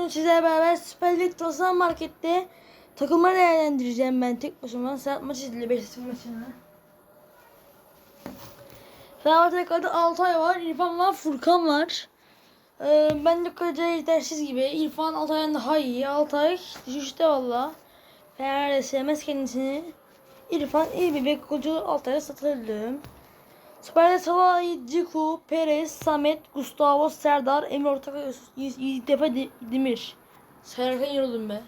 bugün sizlerle beraber Süper Lig Transfer Market'te takımları değerlendireceğim ben tek başıma. Saat maçı izledi 5 maçını. Fenerbahçe kalede Altay var, İrfan var, Furkan var. Ee, ben de kaleci yetersiz gibi. İrfan Altay'dan daha iyi. Altay düşüşte valla. Fener sevmez kendisini. İrfan iyi bir bek golcü Altay'a satıldım. Süper Salah, Ciku, Perez, Samet, Gustavo, Serdar, Emre Yiğit Defa Demir. Sayarken yoruldum be.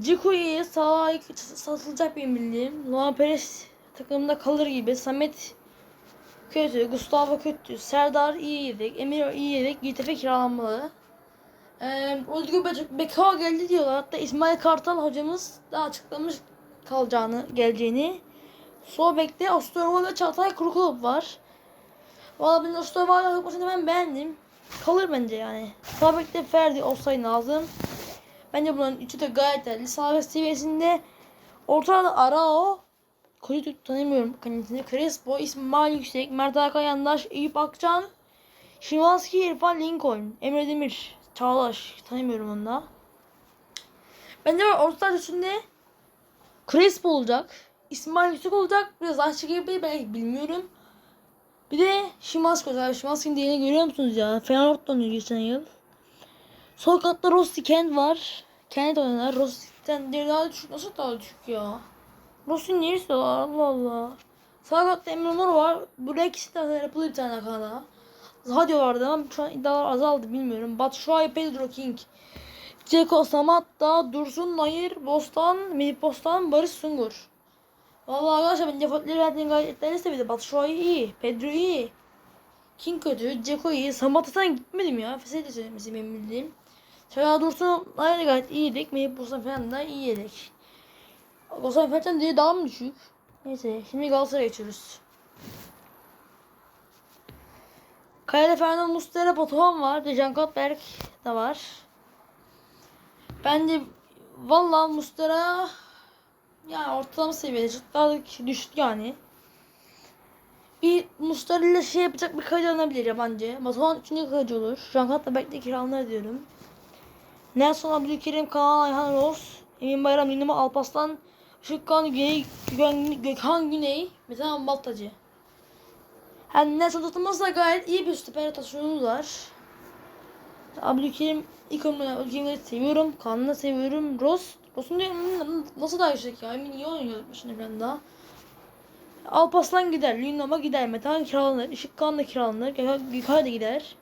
Ciku iyi, Salah satılacak benim bildiğim. Luan Perez takımda kalır gibi. Samet kötü, Gustavo kötü, Serdar iyi yedek, Emir iyi yedek, Yiğit Efe kiralanmalı. Ee, Özgür Bekao geldi diyorlar. Hatta İsmail Kartal hocamız da açıklamış kalacağını, geleceğini. Sol bekte Osterwolde ve Çağatay Kurukulub var. Valla ben Osterwolde yapmasını ben beğendim. Kalır bence yani. Sağ bekte Ferdi olsaydı lazım. Bence bunların üçü de gayet iyi. Sağ seviyesinde. Ortada Arao. Koyu tanımıyorum kendisini. Crespo, İsmail Yüksek, Mert Hakan Yandaş, Eyüp Akçan, Şimanski, İrfan Lincoln, Emre Demir, Çağlaş. Tanımıyorum onu da. Bence orta üstünde Crespo olacak. İsmail Yüksek olacak. Biraz aşçı gibi belki bilmiyorum. Bir de Şimanski olacak. Şimanski'nin değerini görüyor musunuz ya? Fenerbahçe oynuyor geçen yıl. Sol katta Rossi Kent var. Kent oynar. Rossi'den diğeri daha düşük. Nasıl daha düşük ya? Rossi neresi var? Allah Allah. Sağ katta Emre Mor var. Buraya ikisi de yapılır bir tane kanala. Zadio vardı ama şu an iddialar azaldı bilmiyorum. Batshuayi, Pedro King. Ceko, Samatta, Dursun, Nayir, Bostan, Melih Bostan, Barış Sungur. Vallahi arkadaşlar ben defaultları verdiğim gayretleri sevdi. Batshuayi iyi. Pedro iyi. King kötü. Ceko iyi. Samatta'dan gitmedim ya. Fesel de söylemesi benim bildiğim. Şöyle Dursun aynı gayet iyiydik. Melih Bostan falan da iyi yedik. Bostan falan diye daha mı düşük? Neyse şimdi Galatasaray'a geçiyoruz. Kalede Fernando Mustera Batuhan var. Dejan Katberk de var. Bence valla Mustera yani ortalama seviyede çıtladık düştü yani. Bir Mustara ile şey yapacak bir kaleci alınabilir yabancı. Batuhan 3. kaleci olur. Şu an hatta bekle kiralanır diyorum. Nelson Abdülkerim, Kaan Ayhan Ross, Emin Bayram, Dinamo Alpaslan, Işıkkan Güney, Gökhan, Gökhan Güney, mesela Baltacı. Yani Nelson tutulmazsa gayet iyi bir stoper rotasyonumuz var. Abdülkerim ilk ömrümden Abdülkerim'i seviyorum. Kaan'ı da seviyorum. Ross Ross'un diyor nasıl yüksek ya? Emin iyi oynuyor başında falan daha. Alpaslan gider. Lindam'a gider. Metan kiralanır. Işık Kağan da kiralanır. Gökhan da gider.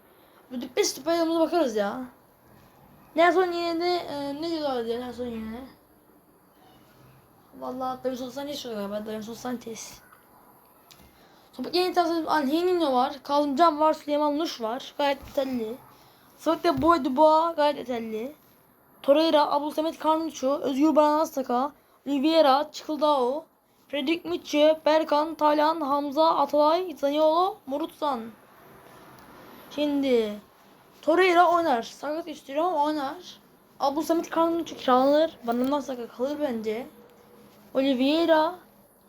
Bu 5 stoperlerimize bakarız ya. Nelson yine de e, ne diyorlar diye Nelson yine. Vallahi Davinson Sanchez oluyor galiba. Davinson Sanchez. Sonra yeni tasarım Alhenino var. Kazımcan var. Süleyman Nuş var. Gayet yeterli. Sokakta Boy Dubois gayet yeterli. Torreira, Abdülsamet Karnuçu, Özgür Baran Astaka, Oliveira, Çıkıldao, Fredrik Mitchell, Berkan, Talhan, Hamza, Atalay, Zaniolo, Morutsan. Şimdi Torreira oynar. Sakat istiyor ama oynar. Abdülsamet Karnuçu kiralanır. Baran Astaka kalır bence. Oliveira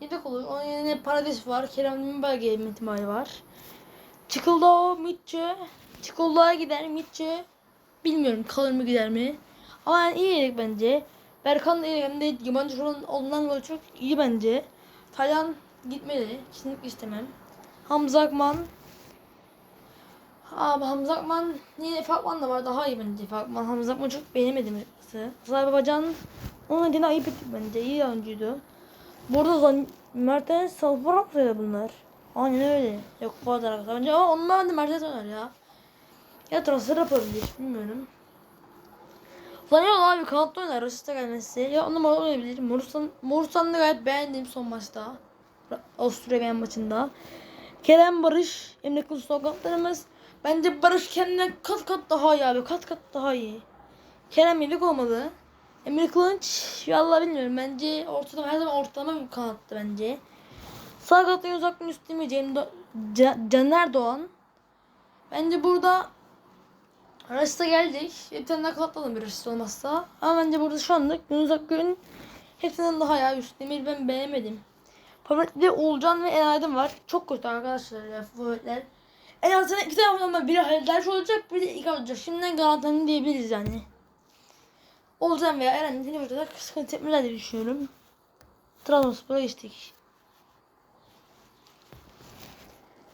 yedek olur. Onun yerine Paradis var. Kerem Demirbay gelme ihtimali var. Çıkıldao, Mitchell. Çıkıldao'ya gider. Mitchell bilmiyorum kalır mı gider mi. Ama iyi yedik bence. Berkan da iyi hem de yabancı falan olduğundan dolayı çok iyi bence. Talyan gitmeli. Kesinlikle istemem. Hamza Akman. Abi Hamza Akman yine Fakman da var daha iyi bence Fakman. Hamza Akman çok beğenemedim açıkçası. Sıla Babacan onun adına ayıp ettik bence. İyi oyuncuydu. Burada zan Mertens Salvarak söyle bunlar. Aynen öyle. Yok bu kadar arkadaşlar. Bence ama onlar da Mertens oynar ya. Ya transfer yapabilir bilmiyorum. Zaniolo abi kanatta oynar Rasista gelmesi. Ya onu numara oynayabilir. Morustan da gayet beğendim son maçta. Avusturya beğen maçında. Kerem Barış, Emre Kılıç kanatlarımız. Bence Barış kendine kat kat daha iyi abi. Kat kat daha iyi. Kerem yedek olmalı. Emre Kılıç vallahi bilmiyorum. Bence ortada her zaman ortalama bir kanattı bence. Sağ kanattan uzaktan üstüme Cem Do Caner Doğan. Bence burada Rasista geldik. Tane daha kanatladım bir Rasista olmazsa. Ama bence burada şu anlık Yunus Akgün hepsinden daha ya üst demir ben beğenmedim. Favorit'te Oğulcan ve Enaydın var. Çok kötü arkadaşlar ya favoritler. En azından iki tane ama biri Halildaş olacak biri ilk olacak. Şimdiden garanti diyebiliriz yani. Olcan veya Eren seni burada sıkıntı etmeler diye düşünüyorum. Trabzonspor'a geçtik.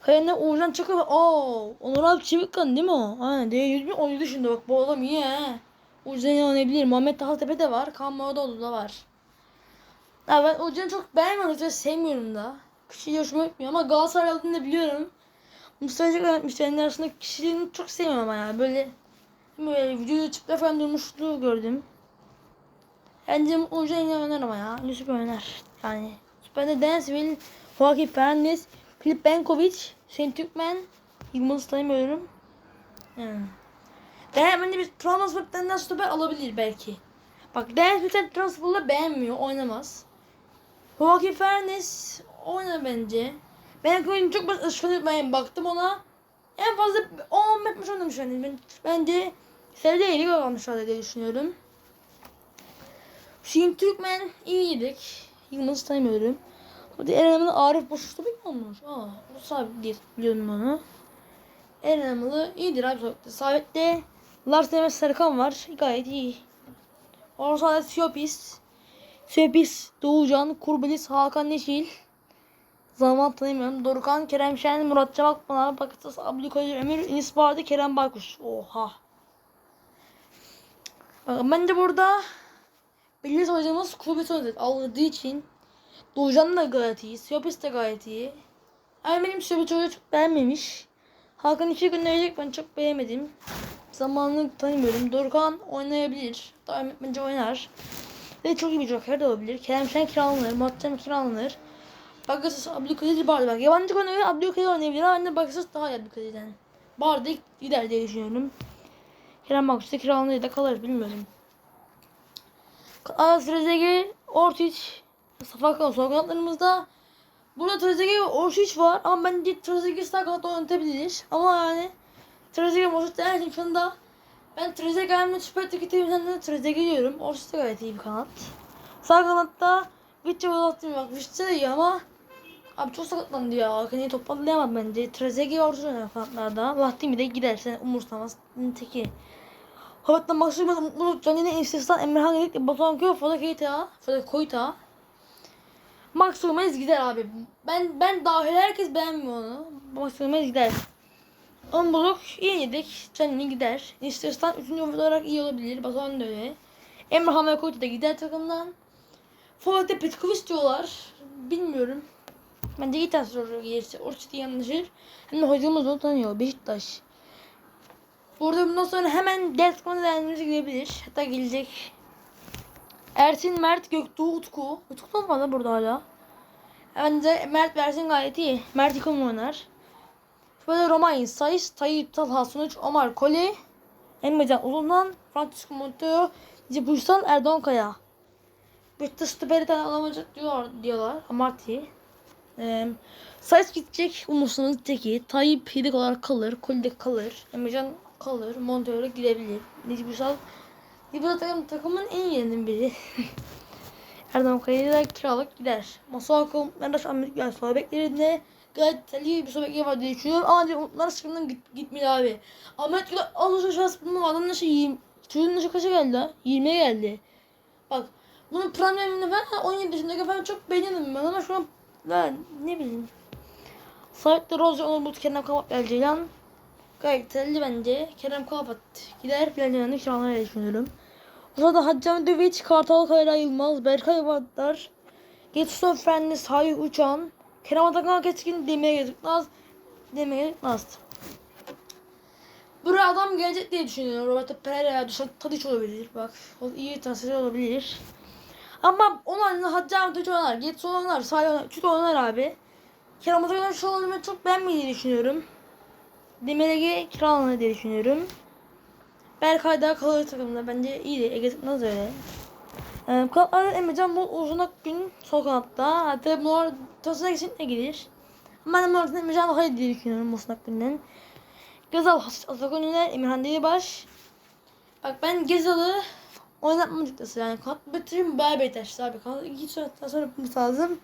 Kayında Uğurcan Çakır. Oo, Onur abi Çevikkan değil mi o? Aynen D100 bin oyuncu dışında bak bu adam iyi he. Uğurcan'ı oynayabilir. Muhammed Tahaltepe de var. Kaan Mağdaoğlu da var. Ya ben Uğurcan'ı çok beğenmiyorum. Zaten sevmiyorum da. Kişiliği hoşuma gitmiyor ama Galatasaray aldığını da biliyorum. Mustafa Çakır yönetmişlerin arasında kişiliğini çok sevmiyorum ama ya. Böyle böyle videoda çıplak falan durmuşluğu gördüm. Bence Uğurcan yine oynar ama ya. Yusuf oynar. Yani. Süper'de Dansville, Joaquin Fernandez, Filip Benkovic, Hüseyin Türkmen, Yılmaz tanımıyorum. Yani. Değer bence bir Trabzonspor'dan stoper alabilir belki. Bak Değer bir tane Trabzonspor'la beğenmiyor, oynamaz. Joaquin Fernandez oynar bence. Ben oyunu çok basit ben baktım ona. En fazla 10 metmiş oynamış yani. Ben, bence seride iyi kalmış diye düşünüyorum. Hüseyin Türkmen iyiydik. Yılmaz'ı tanımıyorum. Bu da Eren Arif Boşuş'ta bir olmuş. Aa, bu sabit değil. Biliyorum onu. Eren Amalı iyidir abi sabit'te. Sabit'te Lars Demet Serkan var. Gayet iyi. Orada sahada Siopis. Siopis, Doğucan, Kurbelis, Hakan Neşil. Zaman tanımıyorum. Dorukan, Kerem Şen, Murat Çavak, Pınar, Bakıtas, Abdülkadir Emir, Enis Bardı, Kerem Baykuş. Oha. Bakın bence burada Biliriz hocamız kuvvet oynadı. Aldığı için Doğucan da gayet iyi. Siyopis de gayet iyi. Benim Siyopis çok beğenmemiş. Hakan iki gün verecek ben çok beğenmedim. Zamanını tanımıyorum. Dorukhan oynayabilir. Daha bence oynar. Ve çok iyi bir joker de olabilir. Kerem Şen kiralanır. Muhattem kiralanır. Bakarsız Abdülkadir Bardı bak. Yabancı konuyu Abdülkadir oynayabilir anne Bakarsız daha iyi Abdülkadir'den. Bardı gider diye düşünüyorum. Kerem Bakış da kiralanır da kalır bilmiyorum. Trezeguet, Ortiz, Mustafa Kan sol kanatlarımızda. Burada Trezeguet ve Ortiz var ama bence Trezeguet sağ kanatta oynatabilir. Ama yani Trezeguet Ortiz denerken şu anda ben Trezeguet'in Süper Lig'de temizlendiğinde Trezeguet diyorum. Ortiz de gayet iyi bir kanat. Sağ kanatta Vitçe uzattım bak Vitçe de iyi ama Abi çok sakatlandı ya. Hakan'ı toparlayamadı bence. Trezeguet Ortiz oynar kanatlarda. Lahtimi de giderse umursamaz. Teki. Hatta maksimum mutluluk canını insistan Emrehan Gedik Batuhan Köy Foda Keita Foda Koyta Maksimum Ez gider abi. Ben ben dahil herkes beğenmiyor onu. Maksimum Ez gider. Ambuluk iyi yedik. Canını gider. İstiyorsan 3. olarak iyi olabilir. Batuhan da öyle. Emrehan ve Koyta da gider takımdan. Forvet'te Petkovic diyorlar. Bilmiyorum. Bence iyi transfer olarak gelirse. Orçut'u yanlışır. Hem de hocamız onu tanıyor. Beşiktaş. Burada bundan sonra hemen ders konu değerlerimize girebilir. Hatta gelecek. Ersin, Mert, Göktuğ, Utku. Utku var burada hala. Bence Mert versin gayet iyi. Mert yıkım oynar. Böyle Romain, Sayıs, Tayyip, Talha, Sonuç, Omar, Koli, Emrecan Uzundan, Francisco Montero, Cibustan, Erdoğan Kaya. Beşiktaş stoperi tane alamayacak diyorlar, diyorlar. Amarty. Ee, Sayıs gidecek. Umursa'nın teki. Tayyip yedek olarak kalır. Koli de kalır. Emrecan kalır. Montero gidebilir. Necip Libra takım, takımın en iyilerinden biri. Erdem Kaya'yı da kiralık gider. Masako, Mendaş Amerik yani sol beklerinde gayet tehlikeli bir bekleri var diye düşünüyorum. Ama onlar sıkıntı git, gitmedi abi. Ahmet Gül'e alışa şans bulmam. Adam nasıl 20, çocuğun nasıl kaça geldi ha? 20'ye geldi. Bak bunun premierinde ben 17 yaşındaki falan çok beğeniyordum ben ama şu an ben ne bileyim. Sait'te Rose onu bu Kerem Kapat Ceylan Gayet telli bence. Kerem Kapat gider. Planlayanı kiralar diye düşünüyorum. O sırada Haccan Döviç, Kartal Kayra Yılmaz, Berkay Vatlar, Getson Frenlis, Hayır Uçan, Kerem Atakan Keskin, Demir Geziknaz, Demir Geziknaz. Buraya adam gelecek diye düşünüyorum. Roberto Pereira, Dušan Tadić olabilir. Bak o iyi transfer olabilir. Ama onlar Haccan Döviç oynar, Getson oynar, Salih oynar, Çut oynar abi. Kerem Atakan şu an ben çok beğenmediğini düşünüyorum. Demirege kiralanır diye düşünüyorum. Berkay daha kalır takımda. Bence iyiydi. Ege Tıknaz öyle. Ee, kanatlarda Emrecan bu uzun gün sol kanatta. Hatta bunlar tasına kesinlikle gelir. Ben Murat'ın Emrecan daha iyi diye düşünüyorum Musun Akgün'den. Gezal, Atakan Üner, Emirhan Delibaş. Bak ben Gezal'ı oynatmam açıkçası yani. Kanat bitirim bayağı bir taştı abi. Kanat iki saatten sonra yapmamız lazım.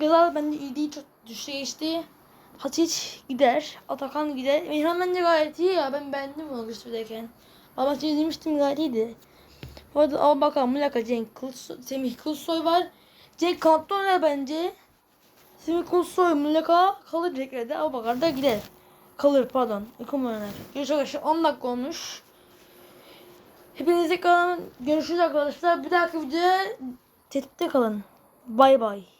Gezal bence iyi değil. Çok düşüşe geçti. Hatice gider. Atakan gider. Emirhan bence gayet iyi ya. Ben beğendim onu Güçlü'deyken. Ama maçı izlemiştim gayet iyiydi. Bu arada al bakalım Mulaka, Cenk, Kılıçsoy, Semih Kılıçsoy var. Cenk kampta oynar bence. Semih Kılıçsoy, Mulaka kalır Cenk'le Al bakar da gider. Kalır pardon. Yakın oynar. Görüşürüz arkadaşlar. 10 dakika olmuş. Hepinize tekrar görüşürüz arkadaşlar. Bir dahaki videoda tetikte kalın. Bay bay.